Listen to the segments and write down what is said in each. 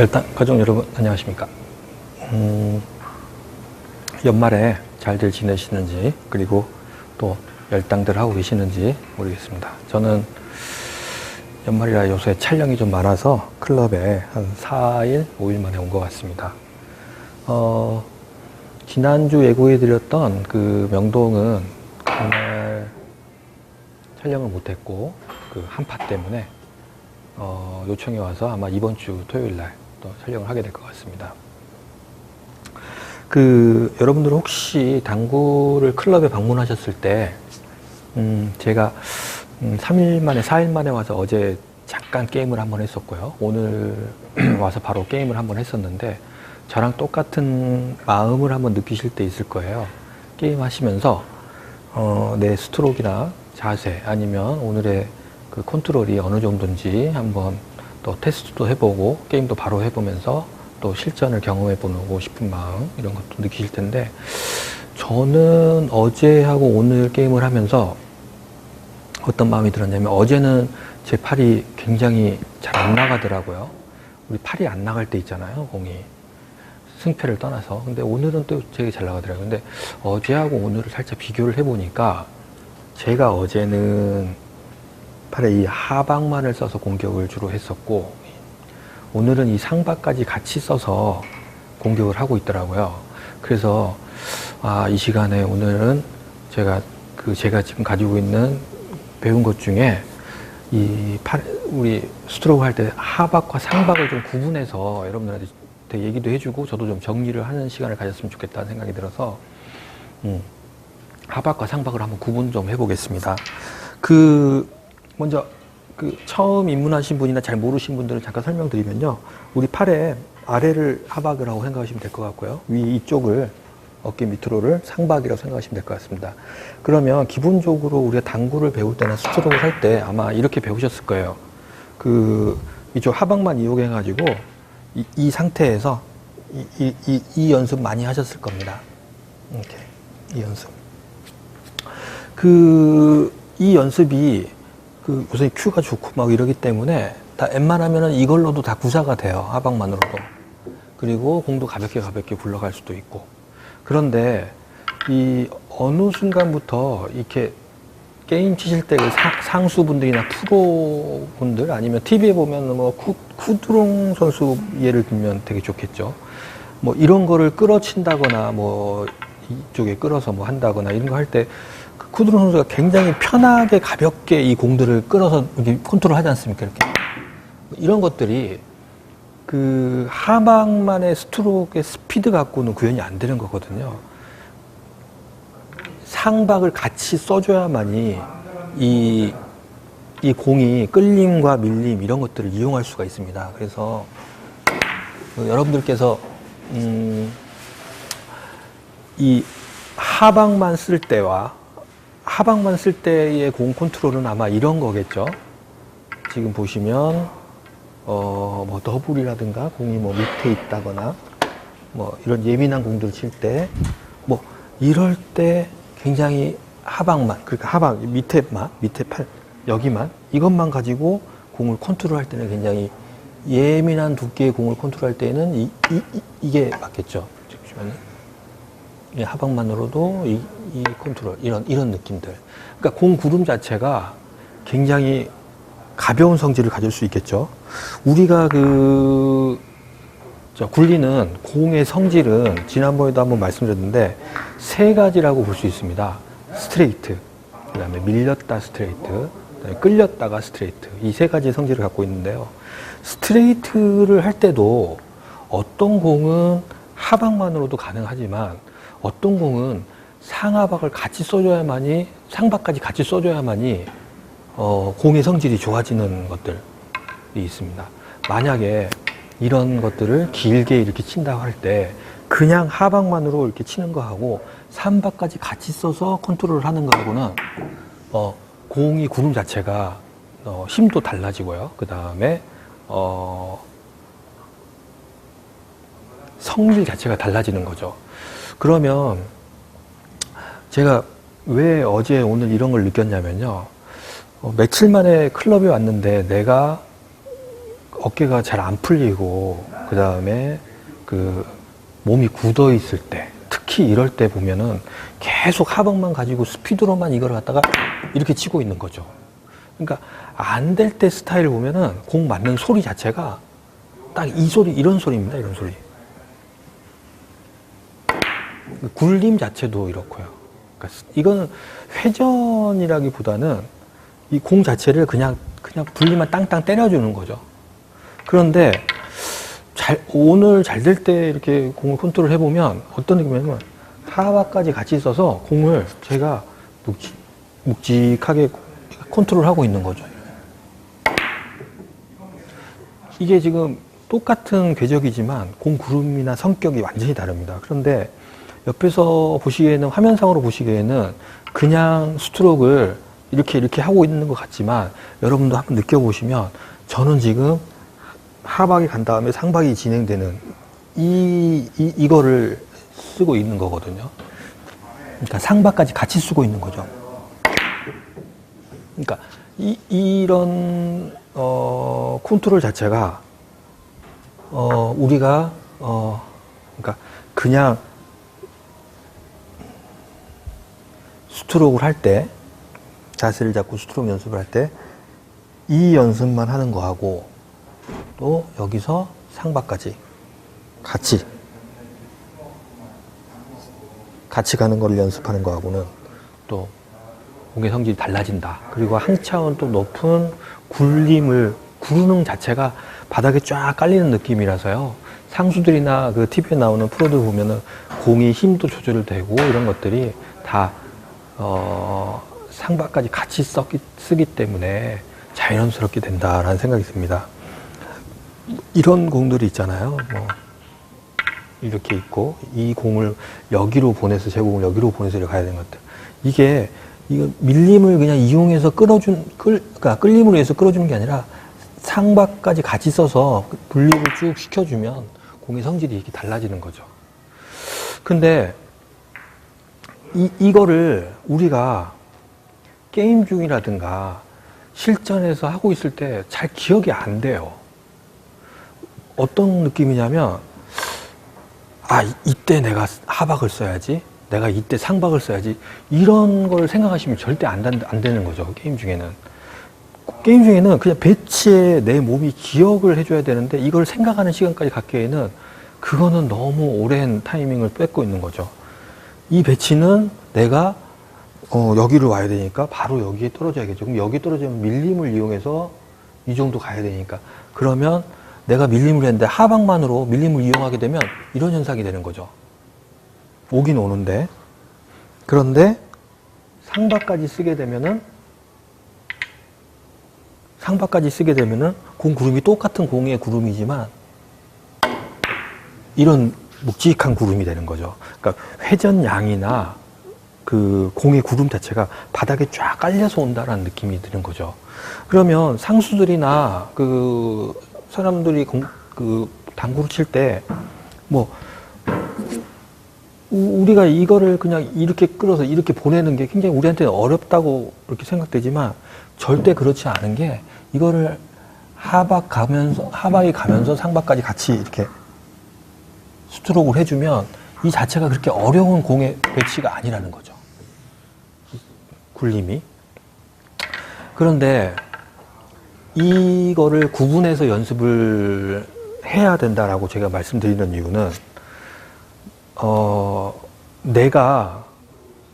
열당 가족 여러분 안녕하십니까? 음, 연말에 잘들 지내시는지 그리고 또 열당들 하고 계시는지 모르겠습니다. 저는 연말이라 요새 촬영이 좀 많아서 클럽에 한 4일, 5일 만에 온 것 같습니다. 어, 지난주 예고해드렸던 그 명동은 그날 촬영을 못했고 그 한파 때문에 어, 요청이 와서 아마 이번 주 토요일 날 또 촬영을 하게 될 것 같습니다. 그 여러분들 혹시 당구를 클럽에 방문하셨을 때 음, 제가 음, 3일 만에 4일 만에 와서 어제 잠깐 게임을 한번 했었고요. 오늘 와서 바로 게임을 한번 했었는데 저랑 똑같은 마음을 한번 느끼실 때 있을 거예요. 게임 하시면서 어, 내 스트로크나 자세 아니면 오늘의 그 컨트롤이 어느 정도인지 한번 또 테스트도 해보고 게임도 바로 해보면서 또 실전을 경험해보고 싶은 마음 이런 것도 느끼실 텐데 저는 어제하고 오늘 게임을 하면서 어떤 마음이 들었냐면 어제는 제 팔이 굉장히 잘 안 나가더라고요. 우리 팔이 안 나갈 때 있잖아요, 공이. 승패를 떠나서. 근데 오늘은 또 되게 잘 나가더라고요. 근데 어제하고 오늘을 살짝 비교를 해보니까 제가 어제는 팔에 이 하방만을 써서 공격을 주로 했었고 오늘은 이 상박까지 같이 써서 공격을 하고 있더라고요. 그래서 아, 이 시간에 오늘은 제가 그 제가 지금 가지고 있는 배운 것 중에 이 팔, 우리 스트로크 할 때 하박과 상박을 좀 구분해서 여러분들한테 얘기도 해주고 저도 좀 정리를 하는 시간을 가졌으면 좋겠다는 생각이 들어서 음, 하박과 상박을 한번 구분 좀 해보겠습니다. 그 먼저 그 처음 입문하신 분이나 잘 모르신 분들은 잠깐 설명드리면요. 우리 팔의 아래를 하박을 하고 생각하시면 될 것 같고요. 위 이쪽을 어깨 밑으로를 상박이라고 생각하시면 될 것 같습니다. 그러면 기본적으로 우리가 당구를 배울 때나 스트로크를 할 때 아마 이렇게 배우셨을 거예요. 그 이쪽 하박만 이용해 가지고 이, 이 상태에서 이, 이, 이, 이 연습 많이 하셨을 겁니다. 이렇게 이 연습. 그 이 연습이 그 우선 큐가 좋고 막 이러기 때문에 다 웬만하면은 이걸로도 다 구사가 돼요 하방만으로도 그리고 공도 가볍게 가볍게 굴러갈 수도 있고 그런데 이 어느 순간부터 이렇게 게임 치실 때 그 상수분들이나 프로분들 아니면 TV에 보면 뭐 쿠, 쿠드롱 선수 예를 들면 되게 좋겠죠. 뭐 이런 거를 끌어친다거나 뭐 이쪽에 끌어서 뭐 한다거나 이런 거 할 때 쿠드롱 선수가 굉장히 편하게 가볍게 이 공들을 끌어서 이렇게 컨트롤 하지 않습니까? 이렇게 이런 것들이 그 하방만의 스트로크의 스피드 갖고는 구현이 안 되는 거거든요. 상박을 같이 써줘야만이 이, 이 공이 끌림과 밀림 이런 것들을 이용할 수가 있습니다. 그래서 그 여러분들께서 음, 이 하방만 쓸 때와 하방만 쓸 때의 공 컨트롤은 아마 이런 거겠죠. 지금 보시면 어, 뭐 더블이라든가 공이 뭐 밑에 있다거나 뭐 이런 예민한 공들을 칠 때 뭐 이럴 때 굉장히 하방만 그러니까 하방 밑에만 밑에 팔 여기만 이것만 가지고 공을 컨트롤할 때는 굉장히 예민한 두께의 공을 컨트롤할 때는 이, 이, 게 맞겠죠. 보시면은 이 하방만으로도 이, 이 컨트롤 이런 이런 느낌들. 그러니까 공 구름 자체가 굉장히 가벼운 성질을 가질 수 있겠죠. 우리가 그, 저, 굴리는 공의 성질은 지난번에도 한번 말씀드렸는데 세 가지라고 볼 수 있습니다. 스트레이트, 그 다음에 밀렸다 스트레이트, 그다음에 끌렸다가 스트레이트. 이 세 가지의 성질을 갖고 있는데요. 스트레이트를 할 때도 어떤 공은 하박만으로도 가능하지만 어떤 공은 상하박을 같이 써줘야만이 상박까지 같이 써줘야만이 어, 공의 성질이 좋아지는 것들이 있습니다. 만약에 이런 것들을 길게 이렇게 친다고 할 때 그냥 하박만으로 이렇게 치는 거하고 삼박까지 같이 써서 컨트롤을 하는 거하고는 어, 공이 구름 자체가 어, 힘도 달라지고요. 그 다음에 어, 성질 자체가 달라지는 거죠. 그러면 제가 왜 어제 오늘 이런 걸 느꼈냐면요. 어, 며칠 만에 클럽에 왔는데 내가 어깨가 잘 안 풀리고 그 다음에 그 몸이 굳어 있을 때, 특히 이럴 때 보면은 계속 하방만 가지고 스피드로만 이걸 갖다가 이렇게 치고 있는 거죠. 그러니까 안 될 때 스타일 보면은 공 맞는 소리 자체가 딱 이 소리, 이런 소리입니다. 이런 소리. 굴림 자체도 이렇고요. 그러니까 이거는 회전이라기보다는 이 공 자체를 그냥 그냥 분리만 땅땅 때려주는 거죠. 그런데 잘 오늘 잘 될 때 이렇게 공을 컨트롤 해보면 어떤 느낌이냐면 하바까지 같이 있어서 공을 제가 묵직, 묵직 하게 컨트롤하고 있는 거죠. 이게 지금 똑같은 궤적이지만 공 구름이나 성격이 완전히 다릅니다. 그런데 옆에서 보시기에는 화면상으로 보시기에는 그냥 스트로크를 이렇게 이렇게 하고 있는 것 같지만 여러분도 한번 느껴보시면 저는 지금 하박이 간 다음에 상박이 진행되는 이, 이 이거를 쓰고 있는 거거든요. 그러니까 상박까지 같이 쓰고 있는 거죠. 그러니까 이, 이런 어, 컨트롤 자체가 어, 우리가 어, 그러니까 그냥 스트로크를 할 때 자세를 잡고 스트로크 연습을 할 때 이 연습만 하는 거 하고 또 여기서 상박까지 같이 같이 가는 걸 연습하는 거 하고는 또 공의 성질이 달라진다. 그리고 한 차원 또 높은 굴림을 구르는 자체가 바닥에 쫙 깔리는 느낌이라서요. 상수들이나 그 TV에 나오는 프로들 보면은 공이 힘도 조절이 되고 이런 것들이 다, 어, 상박까지 같이 썼기, 쓰기 때문에 자연스럽게 된다라는 생각이 듭니다. 이런 공들이 있잖아요. 뭐, 이렇게 있고, 이 공을 여기로 보내서, 제 공을 여기로 보내서 이렇게 가야 되는 것들. 이게, 이거 밀림을 그냥 이용해서 끌어준, 끌, 그러니까 끌림으로 해서 끌어주는 게 아니라 상박까지 같이 써서 분립을 쭉 시켜주면 공의 성질이 이렇게 달라지는 거죠. 근데 이, 이거를 우리가 게임 중이라든가 실전에서 하고 있을 때 잘 기억이 안 돼요. 어떤 느낌이냐면, 아, 이- 이때 내가 하박을 써야지. 내가 이때 상박을 써야지. 이런 걸 생각하시면 절대 안, 단- 안 되는 거죠. 게임 중에는. 게임 중에는 그냥 배치에 내 몸이 기억을 해줘야 되는데 이걸 생각하는 시간까지 갖기에는 그거는 너무 오랜 타이밍을 뺏고 있는 거죠. 이 배치는 내가 어, 여기를 와야 되니까 바로 여기에 떨어져야겠죠. 그럼 여기 떨어지면 밀림을 이용해서 이 정도 가야 되니까. 그러면 내가 밀림을 했는데 하방만으로 밀림을 이용하게 되면 이런 현상이 되는 거죠. 오긴 오는데. 그런데 상박까지 쓰게 되면은 상박까지 쓰게 되면은 공 구름이 똑같은 공의 구름이지만 이런 묵직한 구름이 되는 거죠. 그러니까 회전량이나 그 공의 구름 자체가 바닥에 쫙 깔려서 온다라는 느낌이 드는 거죠. 그러면 상수들이나 그 사람들이 공, 그 당구를 칠 때 뭐 우리가 이거를 그냥 이렇게 끌어서 이렇게 보내는 게 굉장히 우리한테는 어렵다고 이렇게 생각되지만 절대 그렇지 않은 게 이거를 하박 가면서 하박이 가면서 상박까지 같이 이렇게 스트로크를 해주면 이 자체가 그렇게 어려운 공의 배치가 아니라는 거죠. 굴림이. 그런데 이거를 구분해서 연습을 해야 된다라고 제가 말씀드리는 이유는 어, 내가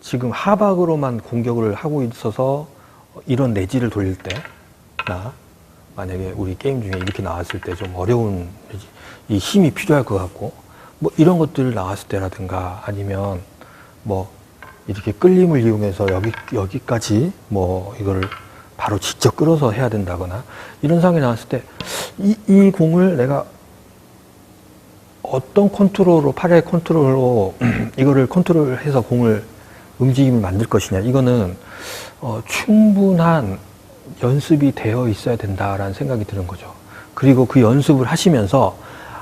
지금 하박으로만 공격을 하고 있어서 이런 내지를 돌릴 때나 만약에 우리 게임 중에 이렇게 나왔을 때 좀 어려운 이 힘이 필요할 것 같고 뭐 이런 것들 나왔을 때라든가 아니면 뭐 이렇게 끌림을 이용해서 여기 여기까지 뭐 이거를 바로 직접 끌어서 해야 된다거나 이런 상황이 나왔을 때이 이 공을 내가 어떤 컨트롤로 팔의 컨트롤로 이거를 컨트롤해서 공을 움직임을 만들 것이냐 이거는 어, 충분한 연습이 되어 있어야 된다라는 생각이 드는 거죠. 그리고 그 연습을 하시면서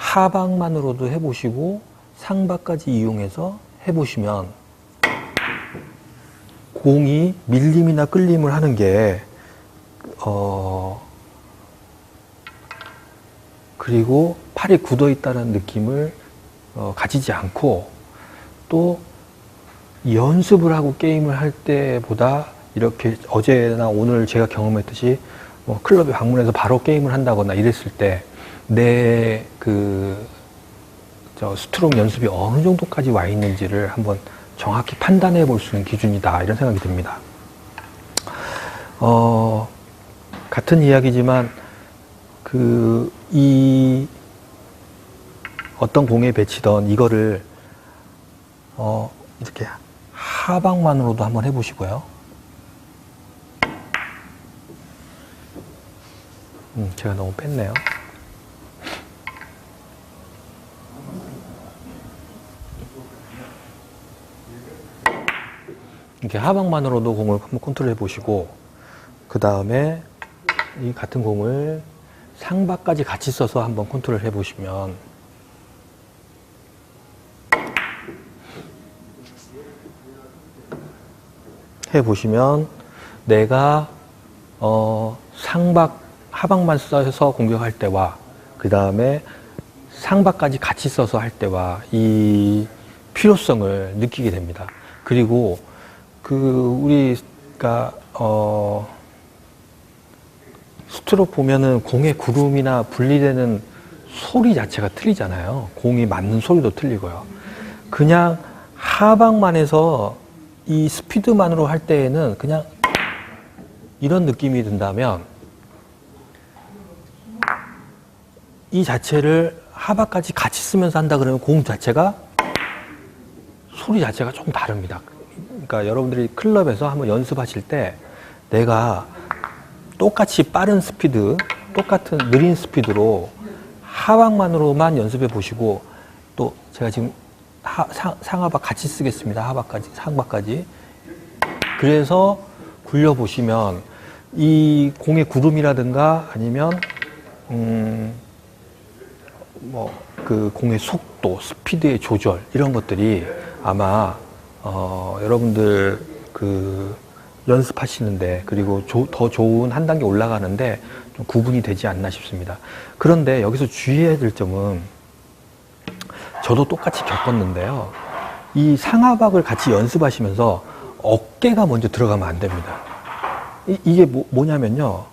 하방만으로도 해보시고 상박까지 이용해서 해보시면 공이 밀림이나 끌림을 하는 게 어, 그리고 팔이 굳어 있다는 느낌을 어, 가지지 않고 또 연습을 하고 게임을 할 때보다 이렇게 어제나 오늘 제가 경험했듯이 뭐 클럽에 방문해서 바로 게임을 한다거나 이랬을 때 내 그 저 스트로크 연습이 어느 정도까지 와 있는지를 한번 정확히 판단해 볼 수 있는 기준이다 이런 생각이 듭니다. 어, 같은 이야기지만 그 이 어떤 공에 배치던 이거를 어, 이렇게 하방만으로도 한번 해보시고요. 음, 제가 너무 뺐네요. 이렇게 하방만으로도 공을 한번 컨트롤 해보시고, 그 다음에 이 같은 공을 상박까지 같이 써서 한번 컨트롤 해보시면, 해보시면 내가 어, 상박 하박만 써서 공격할 때와 그 다음에 상박까지 같이 써서 할 때와 이 필요성을 느끼게 됩니다. 그리고 그 우리가 어 스트로크 보면은 공의 구름이나 분리되는 소리 자체가 틀리잖아요. 공이 맞는 소리도 틀리고요. 그냥 하박만 해서 이 스피드만으로 할 때에는 그냥 이런 느낌이 든다면 이 자체를 하바까지 같이 쓰면서 한다 그러면 공 자체가 소리 자체가 조금 다릅니다. 그러니까 여러분들이 클럽에서 한번 연습하실 때 내가 똑같이 빠른 스피드, 똑같은 느린 스피드로 하박만으로만 연습해 보시고 또 제가 지금 하, 상, 상하박 같이 쓰겠습니다. 하박까지, 상박까지. 그래서 굴려 보시면 이 공의 구름이라든가 아니면 음, 뭐 그 공의 속도, 스피드의 조절 이런 것들이 아마 어, 여러분들 그 연습하시는데 그리고 조, 더 좋은 한 단계 올라가는데 좀 구분이 되지 않나 싶습니다. 그런데 여기서 주의해야 될 점은 저도 똑같이 겪었는데요. 이 상하박을 같이 연습하시면서 어깨가 먼저 들어가면 안 됩니다. 이, 게 뭐, 뭐냐면요.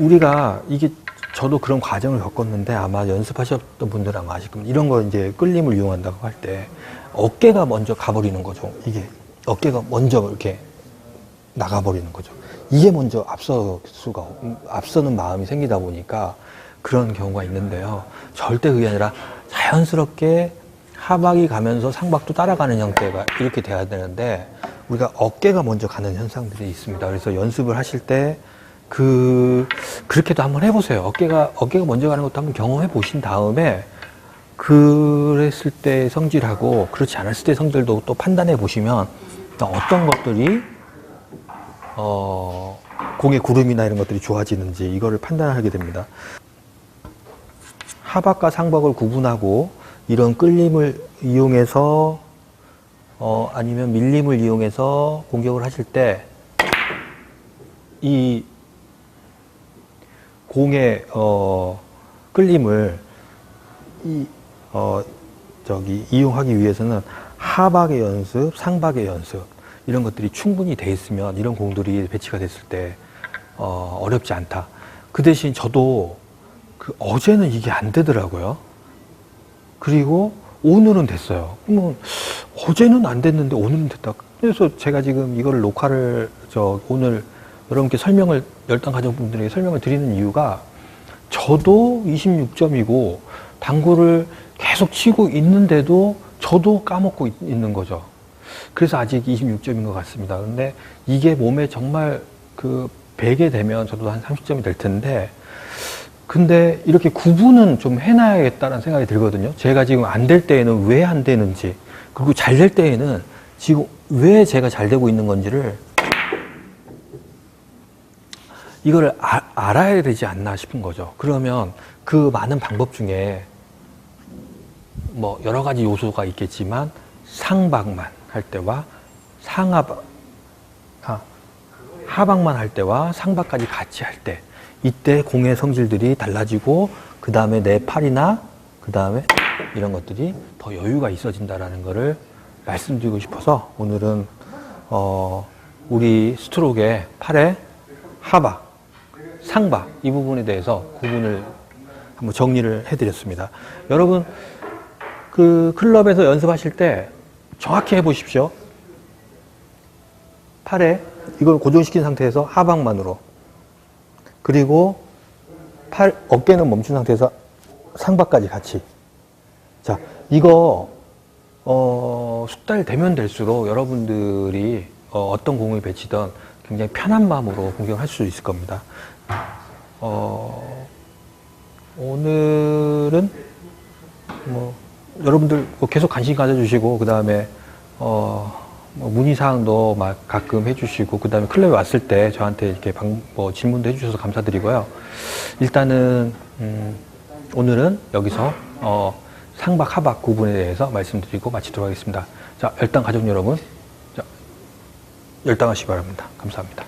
우리가 이게 저도 그런 과정을 겪었는데 아마 연습하셨던 분들은 아마 아실 겁니다. 이런 거 이제 끌림을 이용한다고 할 때 어깨가 먼저 가버리는 거죠. 이게 어깨가 먼저 이렇게 나가버리는 거죠. 이게 먼저 앞서 수가 없- 앞서는 마음이 생기다 보니까 그런 경우가 있는데요. 절대 그게 아니라 자연스럽게 하박이 가면서 상박도 따라가는 형태가 이렇게 돼야 되는데 우리가 어깨가 먼저 가는 현상들이 있습니다. 그래서 연습을 하실 때 그 그렇게도 한번 해보세요. 어깨가 어깨가 먼저 가는 것도 한번 경험해 보신 다음에 그랬을 때 성질하고 그렇지 않았을 때 성질도 또 판단해 보시면 어떤 것들이 어, 공의 구름이나 이런 것들이 좋아지는지 이거를 판단하게 됩니다. 하박과 상박을 구분하고 이런 끌림을 이용해서 어, 아니면 밀림을 이용해서 공격을 하실 때이 공의 어, 끌림을 이 어, 저기 이용하기 위해서는 하박의 연습, 상박의 연습 이런 것들이 충분히 돼 있으면 이런 공들이 배치가 됐을 때 어, 어렵지 않다. 그 대신 저도 그 어제는 이게 안 되더라고요. 그리고 오늘은 됐어요. 그러면 어제는 안 됐는데 오늘은 됐다. 그래서 제가 지금 이거를 녹화를 저 오늘 여러분께 설명을 열당 가족분들에게 설명을 드리는 이유가 저도 26점이고 당구를 계속 치고 있는데도 저도 까먹고 있- 있는 거죠. 그래서 아직 26점인 것 같습니다. 근데 이게 몸에 정말 그 배게 되면 저도 한 30점이 될 텐데 근데 이렇게 구분은 좀 해놔야겠다는 생각이 들거든요. 제가 지금 안 될 때에는 왜 안 되는지, 그리고 잘 될 때에는 지금 왜 제가 잘 되고 있는 건지를 이거를 아- 알아야 되지 않나 싶은 거죠. 그러면 그 많은 방법 중에 뭐 여러 가지 요소가 있겠지만 상박만 할 때와 상하박, 아, 하박만 할 때와 상박까지 같이 할 때 이때 공의 성질들이 달라지고 그 다음에 내 팔이나 그 다음에 이런 것들이 더 여유가 있어진다라는 것을 말씀드리고 싶어서 오늘은 어, 우리 스트로크의 팔의 하박, 상박 이 부분에 대해서 구분을 한번 정리를 해드렸습니다. 여러분 그 클럽에서 연습하실 때 정확히 해보십시오. 팔에 이걸 고정시킨 상태에서 하박만으로 그리고 팔 어깨는 멈춘 상태에서 상박까지 같이 자 이거 어, 숙달 되면 될수록 여러분들이 어, 떤 공을 배치던 굉장히 편한 마음으로 공격할 수 있을 겁니다. 어, 오늘은 뭐 여러분들 뭐 계속 관심 가져주시고 그 다음에 어, 뭐 문의 사항도 막 가끔 해주시고 그 다음에 클럽에 왔을 때 저한테 이렇게 방, 뭐 질문도 해주셔서 감사드리고요. 일단은 음, 오늘은 여기서 어, 상박 하박 구분에 대해서 말씀드리고 마치도록 하겠습니다. 자 열당 가족 여러분, 자 열당하시기 바랍니다. 감사합니다.